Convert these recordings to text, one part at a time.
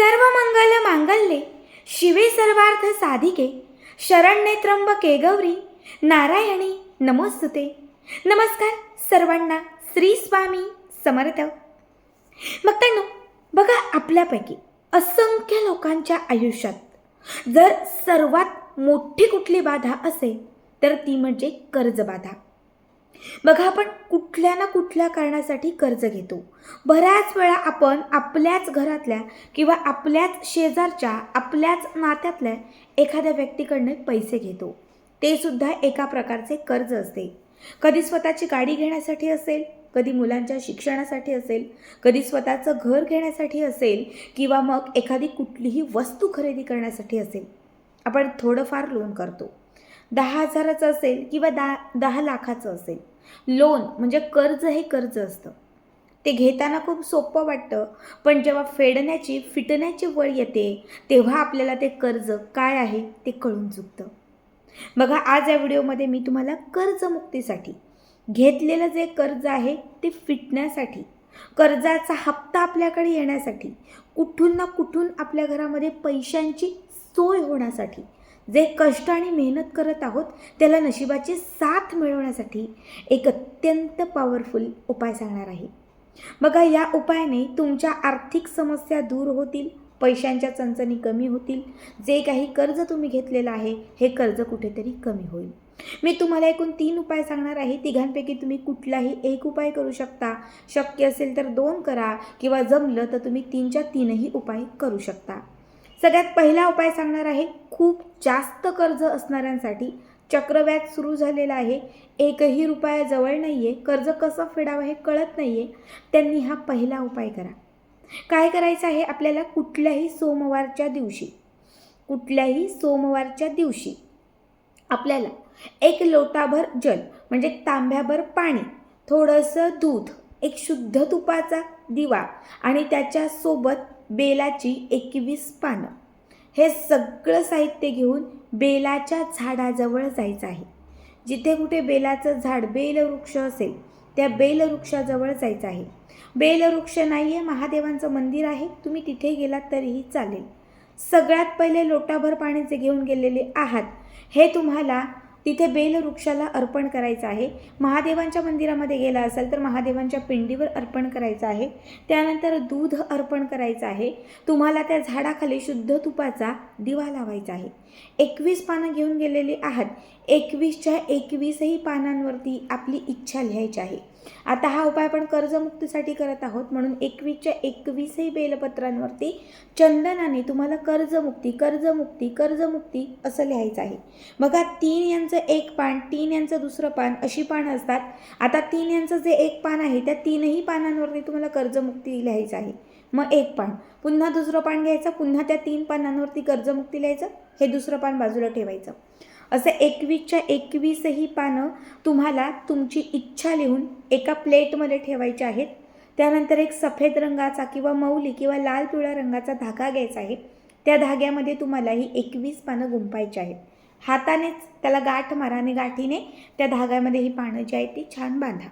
सर्व मंगल मांगल्ये. शिवे सर्वार्थ साधिके. शरण्ये त्र्यंबके गौरी. नारायणी नमोस्तुते. नमस्कार सर्वांना श्री स्वामी समर्थ. भक्तांनो बघा आपल्यापैकी असंख्य लोकांच्या आयुष्यात जर सर्वात मोठी कुठली बाधा असेल तर ती म्हणजे कर्जबाधा. बघा आपण कुठल्या ना कुठल्या कारणासाठी कर्ज घेतो. बऱ्याच वेळा आपण आपल्याच घरातल्या किंवा आपल्याच शेजारच्या आपल्याच नात्यातल्या एखाद्या व्यक्तीकडनं पैसे घेतो. ते सुद्धा एका प्रकारचे कर्ज असते. कधी स्वतःची गाडी घेण्यासाठी असेल कधी मुलांच्या शिक्षणासाठी असेल कधी स्वतःचं घर घेण्यासाठी असेल किंवा मग एखादी कुठलीही वस्तू खरेदी करण्यासाठी असेल आपण थोडंफार लोन करतो. दहा हजाराचं असेल किंवा दहा दहा लाखाचं असेल. लोन म्हणजे कर्ज हे कर्ज असतं. ते घेताना खूप सोपं वाटतं पण जेव्हा फेडण्याची फिटण्याची वळ येते तेव्हा आपल्याला ते कर्ज काय आहे ते कळून चुकतं. बघा आज या व्हिडिओमध्ये मी तुम्हाला कर्जमुक्तीसाठी घेतलेलं जे कर्ज आहे ते फिटण्यासाठी कर्जाचा हप्ता आपल्याकडे येण्यासाठी कुठून ना कुठून आपल्या घरामध्ये पैशांची सोय होण्यासाठी. जे कष्ट आणि मेहनत करत आहोत त्याला नशिबाची साथ मिळवण्यासाठी एक अत्यंत पॉवरफुल उपाय सांगणार आहे. बघा या उपायाने तुमच्या आर्थिक समस्या दूर होतील पैशांच्या चणचणी कमी होतील जे काही कर्ज तुम्ही घेतलेलं आहे हे कर्ज कुठेतरी कमी होईल. मी तुम्हाला एकूण तीन उपाय सांगणार आहे. तिघांपैकी तुम्ही कुठलाही एक उपाय करू शकता. शक्य असेल तर दोन करा किंवा जमलं तर तुम्ही तीनच्या तीनही उपाय करू शकता. सगळ्यात पहिला उपाय सांगणार आहे खूप जास्त कर्ज असणाऱ्यांसाठी चक्रव्याज सुरू झालेलं आहे. एकही रुपया जवळ नाही आहे कर्ज कसं फेडावं हे कळत नाही आहे त्यांनी हा पहिला उपाय करा. काय करायचं आहे आपल्याला कुठल्याही सोमवारच्या दिवशी? कुठल्याही सोमवारच्या दिवशी आपल्याला एक लोटाभर जल म्हणजे तांब्याभर पाणी थोडंसं दूध एक शुद्ध तुपाचा दिवा आणि त्याच्यासोबत बेलाची एकवीस पानं. हे सगळं साहित्य घेऊन बेलाच्या झाडाजवळ जायचं आहे. जिथे कुठे बेलाचं झाड बेलवृक्ष असेल त्या बेलवृक्षाजवळ जायचं आहे. बेलवृक्ष नाही आहे महादेवांचं मंदिर आहे. तुम्ही तिथे गेलात तरीही चालेल. सगळ्यात पहिले लोटाभर पाणी जे घेऊन गेलेले आहात. हे तुम्हाला तिथे बेलवृक्षाला अर्पण करायचं आहे. महादेवांच्या मंदिरामध्ये गेला असाल तर महादेवांच्या पिंडीवर अर्पण करायचं आहे. त्यानंतर दूध अर्पण करायचं आहे. तुम्हाला त्या झाडाखाली शुद्ध तुपाचा दिवा लावायचा आहे. एकवीस पानं घेऊन गेलेली आहात. एकवीसच्या एकवीसही पानांवरती आपली इच्छा लिहायची आहे. आता हा उपाय आपण कर्जमुक्तीसाठी करत आहोत. म्हणून एकवीसच्या एकवीसही बेलपत्रांवरती चंदनाने तुम्हाला कर्जमुक्ती कर्जमुक्ती कर्जमुक्ती असं लिहायचं आहे. बघा तीन यांचं एक पान तीन यांचं दुसरं पान अशी पानं असतात. आता तीन यांचं जे एक पान आहे त्या तीनही पानांवरती तुम्हाला कर्जमुक्ती लिहायचं आहे. मग एक पान. पुन्हा दुसरं पान घ्यायचं पुन्हा त्या तीन पानांवरती कर्जमुक्ती लिहायचं हे दुसरं पान बाजूला ठेवायचं. असं एकवीसच्या एकवीसही पानं तुम्हाला तुमची इच्छा लिहून एका प्लेटमध्ये ठेवायची आहेत. त्यानंतर एक सफेद रंगाचा किंवा मौली किंवा लाल पिवळ्या रंगाचा धागा घ्यायचा आहे. त्या धाग्यामध्ये तुम्हाला ही एकवीस पानं गुंपायची आहेत. हातानेच त्याला गाठ मारा आणि गाठीने त्या धाग्यामध्ये ही पानं जी आहेत ती छान बांधा.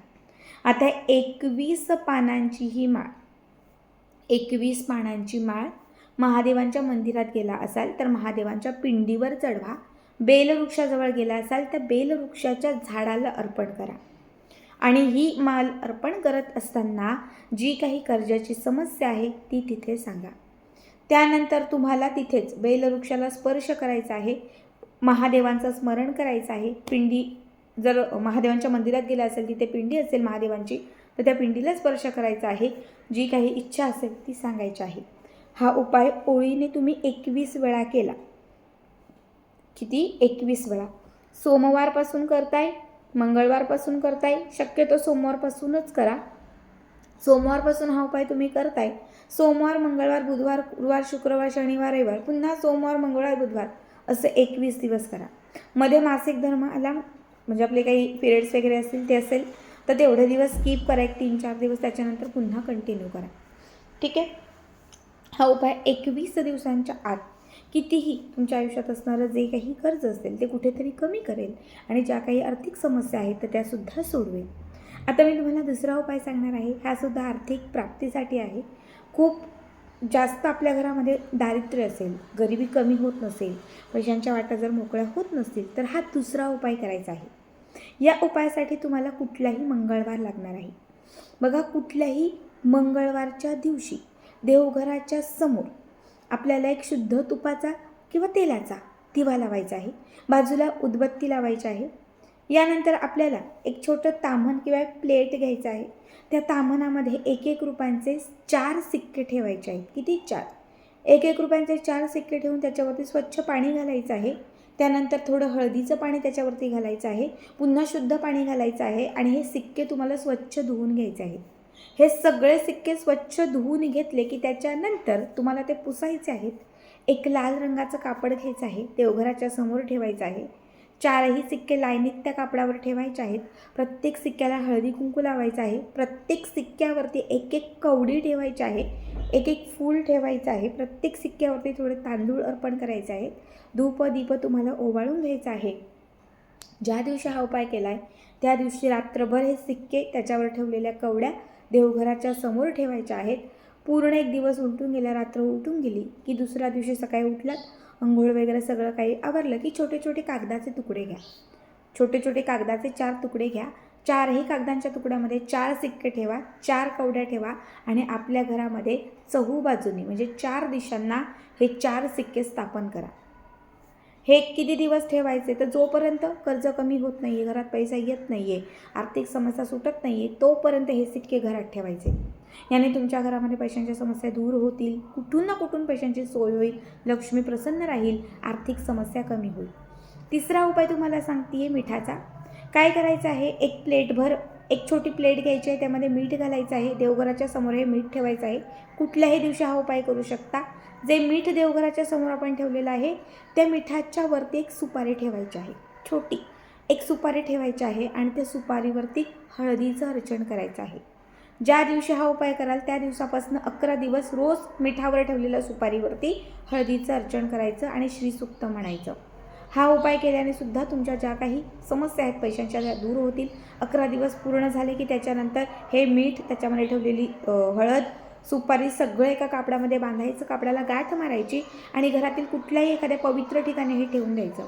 आता एकवीस पानांची ही माळ एकवीस पानांची माळ महादेवांच्या मंदिरात गेला असाल तर महादेवांच्या पिंडीवर चढवा बेलवृक्षाजवळ गेला असाल तर बेलवृक्षाच्या झाडाला अर्पण करा. आणि ही माल अर्पण करत असताना जी काही कर्जाची समस्या आहे ती तिथे सांगा. त्यानंतर तुम्हाला तिथेच बेलवृक्षाला स्पर्श करायचा आहे. महादेवांचं स्मरण करायचं आहे. पिंडी जर महादेवांच्या मंदिरात गेला असेल तिथे पिंडी असेल महादेवांची तर त्या पिंडीला स्पर्श करायचा आहे. जी काही इच्छा असेल ती सांगायची आहे. हा उपाय ओळीने तुम्ही एकवीस वेळा केला. किती? एकवीस वेळा. सोमवारपासून करताय मंगळवारपासून करताय शक्यतो सोमवारपासूनच करा. सोमवारपासून हा उपाय तुम्ही करताय. सोमवार मंगळवार बुधवार गुरुवार शुक्रवार शनिवार रविवार पुन्हा सोमवार मंगळवार बुधवार. असं एकवीस दिवस करा. मध्ये मासिक धर्म आला म्हणजे आपले काही पिरियड्स वगैरे असतील ते असेल तर तेवढे दिवस स्किप करा. एक तीन चार दिवस त्याच्यानंतर पुन्हा कंटिन्यू करा. ठीक आहे? हा उपाय एकवीस दिवसांच्या आत. कितीही तुमच्या आयुष्यात असणारं जे काही कर्ज असेल ते कुठेतरी कमी करेल आणि ज्या काही आर्थिक समस्या आहेत तर त्यासुद्धा सोडवेल. आता मी तुम्हाला दुसरा उपाय सांगणार आहे. हा सुद्धा आर्थिक प्राप्तीसाठी आहे. खूप जास्त आपल्या घरामध्ये दारिद्र्य असेल गरिबी कमी होत नसेल पैशांच्या वाटा जर मोकळ्या होत नसतील तर हा दुसरा उपाय करायचा आहे. या उपायासाठी तुम्हाला कुठलाही मंगळवार लागणार आहे. बघा कुठल्याही मंगळवारच्या दिवशी देवघराच्या समोर आपल्याला एक शुद्ध तुपाचा किंवा तेलाचा दिवा लावायचा आहे. बाजूला उदबत्ती लावायची आहे. यानंतर आपल्याला एक छोटं ताम्हण किंवा एक प्लेट घ्यायचं आहे. त्या ताम्हणामध्ये एक एक रुपयांचे चार सिक्के ठेवायचे आहेत. किती? चार. एक एक रुपयांचे चार सिक्के ठेवून त्याच्यावरती स्वच्छ पाणी घालायचं आहे. त्यानंतर थोडं हळदीचं पाणी त्याच्यावरती घालायचं आहे. पुन्हा शुद्ध पाणी घालायचं आहे आणि हे सिक्के तुम्हाला स्वच्छ धुवून घ्यायचे आहेत. हे सगळे सिक्के स्वच्छ धुवून घेतले की त्याच्यानंतर तुम्हाला ते पुसायचे आहेत. एक लाल रंगाचं कापड घ्यायचं आहे. देवघराच्या समोर ठेवायचं आहे. चारही सिक्के लाईनीत त्या कापडावर ठेवायचे आहेत. प्रत्येक सिक्क्याला हळदी कुंकू लावायचं आहे. प्रत्येक सिक्क्यावरती एक एक कवडी ठेवायची आहे. एक एक फूल ठेवायचं आहे. प्रत्येक सिक्क्यावरती थोडे तांदूळ अर्पण करायचे आहेत. धूप दीप तुम्हाला ओवाळून घ्यायचं आहे. ज्या दिवशी हा उपाय केला आहे त्या दिवशी रात्रभर हे सिक्के त्याच्यावर ठेवलेल्या कवड्या देवघराच्या समोर ठेवायच्या आहेत. पूर्ण एक दिवस उलटून गेला रात्र उलटून गेली की दुसऱ्या दिवशी सकाळी उठलात अंघोळ वगैरे सगळं काही आवरलं की छोटे छोटे कागदाचे तुकडे घ्या. छोटे छोटे कागदाचे चार तुकडे घ्या. चारही कागदांच्या तुकड्यामध्ये चार सिक्के ठेवा चार कवड्या ठेवा आणि आपल्या घरामध्ये चहू बाजूनी म्हणजे चार दिशांना हे चार सिक्के स्थापन करा. हे किती दिवस ठेवायचे? तर जोपर्यंत कर्ज कमी होत नाही आहे घरात पैसा येत नाही आहे आर्थिक समस्या सुटत नाही आहे तोपर्यंत हे सिक्के घरात ठेवायचे. याने तुमच्या घरामध्ये पैशांच्या समस्या दूर होतील. कुठून ना कुठून पैशांची सोय होईल लक्ष्मी प्रसन्न राहील आर्थिक समस्या कमी होईल. तिसरा उपाय तुम्हाला सांगते आहे मिठाचा. काय करायचं आहे? एक प्लेटभर एक छोटी प्लेट घ्यायची आहे त्यामध्ये मीठ घालायचं आहे देवघराच्या समोर हे मीठ ठेवायचं आहे. कुठल्याही दिवशी हा उपाय करू शकता. जे मीठ देवघराच्या समोर आपण ठेवलेलं आहे त्या मिठाच्या वरती एक सुपारी ठेवायची आहे छोटी. एक सुपारी ठेवायची आहे आणि त्या सुपारीवरती हळदीचं अर्चन करायचं आहे. ज्या दिवशी हा उपाय कराल त्या दिवसापासून अकरा दिवस रोज मिठावर ठेवलेल्या सुपारीवरती हळदीचं अर्चन करायचं आणि श्रीसुक्त म्हणायचं. हा उपाय केल्याने सुद्धा तुमच्या ज्या काही समस्या आहेत पैशांच्या त्या दूर होतील. अकरा दिवस पूर्ण झाले की त्याच्यानंतर हे मीठ त्याच्यामध्ये ठेवलेली हळद सुपारी सगळं एका कापडामध्ये बांधायचं कापडाला गाठ मारायची आणि घरातील कुठल्याही एखाद्या पवित्र ठिकाणी हे ठेवून द्यायचं.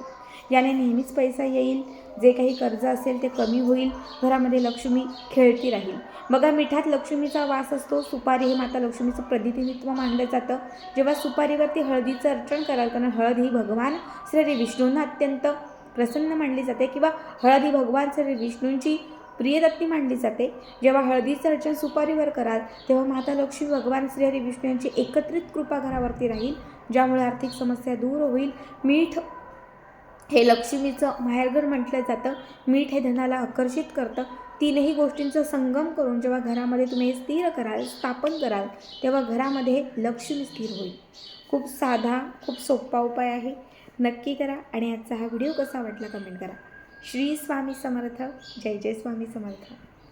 याने नेहमीच पैसा येईल. जे काही कर्ज असेल ते कमी होईल. घरामध्ये लक्ष्मी खेळती राहील. बघा मिठात लक्ष्मीचा वास असतो. सुपारी हे माता लक्ष्मीचं प्रतिनिधित्व मानलं जातं. जेव्हा सुपारीवरती हळदीचं अर्चन कराल कारण हळद ही भगवान श्री विष्णूंना अत्यंत प्रसन्न मानली जाते किंवा हळद ही भगवान श्री विष्णूंची प्रियदत्ती मानली जाते. जेव्हा हळदीचं अर्चन सुपारीवर कराल तेव्हा माता लक्ष्मी भगवान श्री हरी विष्णू यांची एकत्रित कृपा घरावरती राहील ज्यामुळे आर्थिक समस्या दूर होईल. मीठ हे लक्ष्मीचं माहेरघर म्हटलं जातं. मीठ हे धनाला आकर्षित करतं. तीनही गोष्टींचा संगम करून जेव्हा घरामध्ये तुम्ही हे स्थिर कराल स्थापन कराल तेव्हा घरामध्ये लक्ष्मी स्थिर होईल. खूप साधा खूप सोपा उपाय आहे. नक्की करा आणि आजचा हा व्हिडिओ कसा वाटला कमेंट करा. श्री स्वामी समर्थ. जय जय स्वामी समर्थ.